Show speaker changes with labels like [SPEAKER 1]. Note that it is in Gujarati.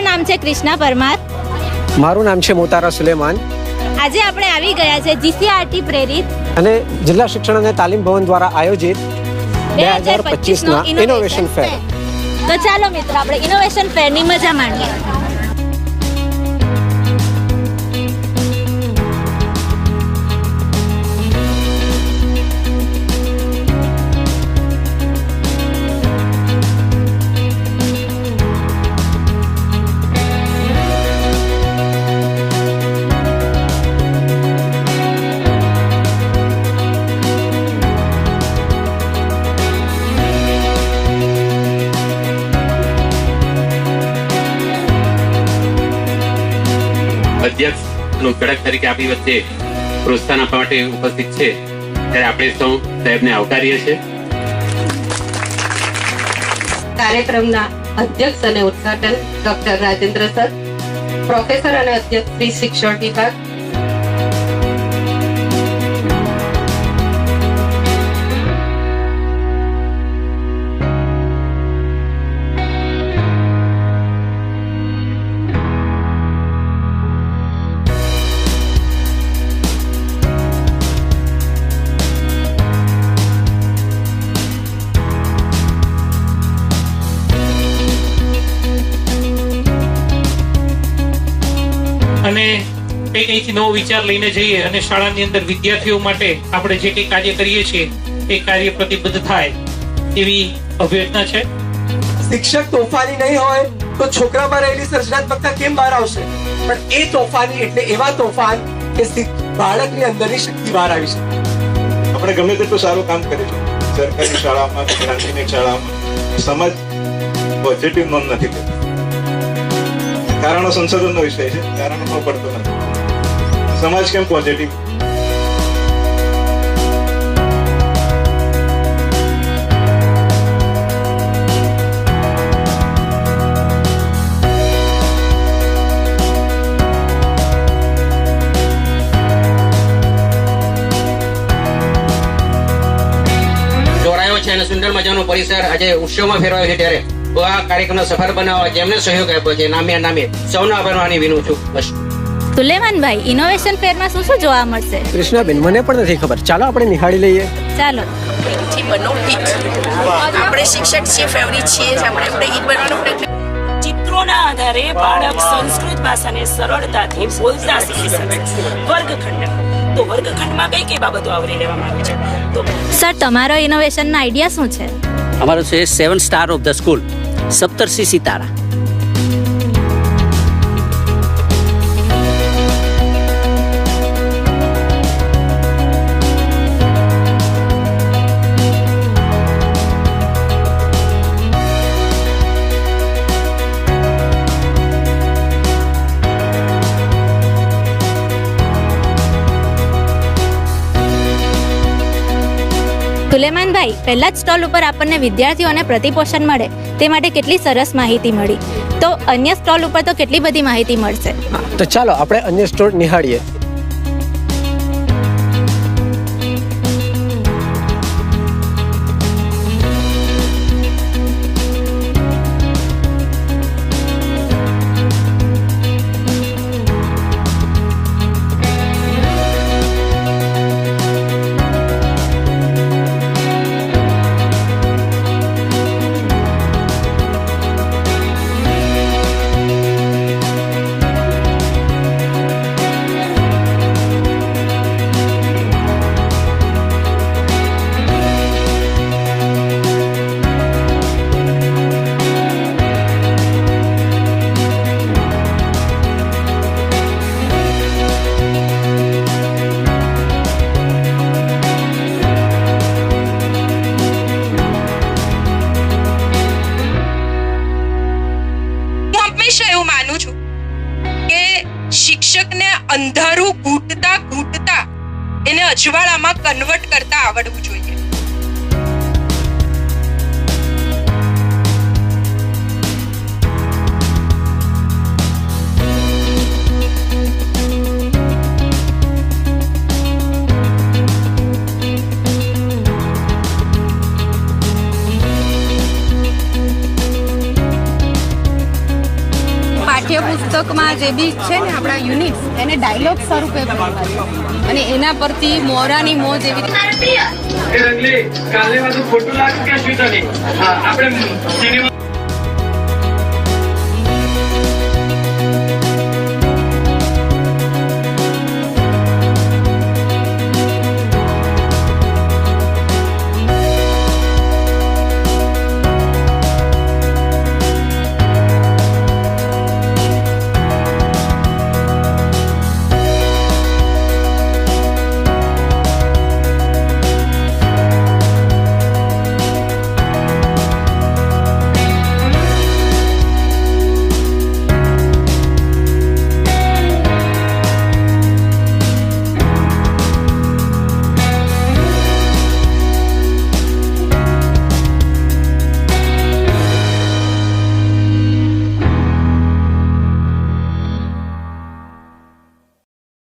[SPEAKER 1] મારું નામ છે કૃષ્ણા પરમાર?
[SPEAKER 2] મારું નામ છે મોતારા સુલેમાન.
[SPEAKER 1] આજે આપણે આવી ગયા છે જીસીઆરટી પ્રેરિત
[SPEAKER 2] અને જિલ્લા શિક્ષણ અને તાલીમ ભવન દ્વારા આયોજિત બે હજાર પચીસના ઇનોવેશન ફેર
[SPEAKER 1] તો ચાલો મિત્રો આપણે ઇનોવેશન ફેરની મજા માણીએ.
[SPEAKER 3] અધ્યક્ષનું કડક તરીકે આપણી વચ્ચે પ્રોત્સાહન આપવા માટે ઉપસ્થિત છે. ત્યારે આપણે સૌ સાહેબને આવકારીએ છીએ.
[SPEAKER 4] કાર્યક્રમના અધ્યક્ષ અને ઉદઘાટન ડોક્ટર રાજેન્દ્ર સર, પ્રોફેસર અને અધ્યક્ષ શ્રી શિક્ષણ વિભાગ
[SPEAKER 5] અને કંઈક નવો વિચાર લઈને જઈએ અને શાળાની અંદર વિદ્યાર્થીઓ માટે આપણે જે કંઈ કાર્ય કરીએ છીએ એ કાર્ય પ્રતિબદ્ધ થાય એવી અભ્યર્થના છે.
[SPEAKER 6] શિક્ષક તોફાની નહીં હોય તો છોકરામાં રહેલી સર્જનાત્મકતા કેમ બહાર આવશે? પણ એ તોફાની એટલે એવા તોફાન કે બાળકની અંદરની શક્તિ બહાર આવી શકે.
[SPEAKER 7] આપણે ગમે તેટલું સારું કામ કરીશું સરકારી શાળામાં ગ્રામીણ શાળામાં. સમાજ પોઝિટિવ નોંધ નથી લેતો. કારણો સંશોધનનો વિષય છે, કારણો પડતો નથી. સમાજ કેમ પોઝિટિવ
[SPEAKER 8] છે અને સુંદર મજાનો પરિસર આજે ઉત્સવમાં ફેરવાયો છે ત્યારે. આ કાર્યક્રમને સફળ બનાવવા જેમને સહયોગ આપ્યો છે નામે નામે સૌનો આભારવાની વિનું છું. બસ.
[SPEAKER 1] સુલેમાનભાઈ ઇનોવેશન ફેરમાં શું શું જોવા મળશે?
[SPEAKER 2] કૃષ્ણાબેન મને પણ નથી ખબર. ચાલો આપણે નિહાળી લઈએ.
[SPEAKER 1] ચાલો.
[SPEAKER 9] થી બનો હિટ. આપણે શિક્ષક છીએ ફેવરિટ છીએ આપણે આપણે હિટ બનવાનો ચિત્રોના આધારે બાળક સંસ્કૃત ભાષાને સરળતાથી બોલતા શીખી શકે વર્ગખંડ. તો વર્ગખંડમાં કઈ કઈ બાબતો આવરી લેવામાં આવે છે? તો
[SPEAKER 1] સર તમારો ઇનોવેશનનો આઈડિયા શું છે?
[SPEAKER 10] અમારો છે seven star of the school Saptarshi Sitara
[SPEAKER 1] સુલેમાનભાઈ, પહેલા જ સ્ટોલ ઉપર આપણને વિદ્યાર્થીઓને પ્રતિપોષણ મળે, તે માટે કેટલી સરસ માહિતી મળી. તો અન્ય સ્ટોલ ઉપર તો કેટલી બધી માહિતી મળશે.
[SPEAKER 2] તો ચાલો, આપણે અન્ય સ્ટોલ નિહાળીએ.
[SPEAKER 9] અજવાળામાં કન્વર્ટ કરતા આવડવું જોઈએ.
[SPEAKER 11] પાઠ્યપુસ્તકમાં જે બી છે ને આપણા યુનિટ્સ, એને ડાયલોગ સ્વરૂપે અને એના પરથી મોરાની મોજ એવી રીતે
[SPEAKER 12] આપણે સિનેમા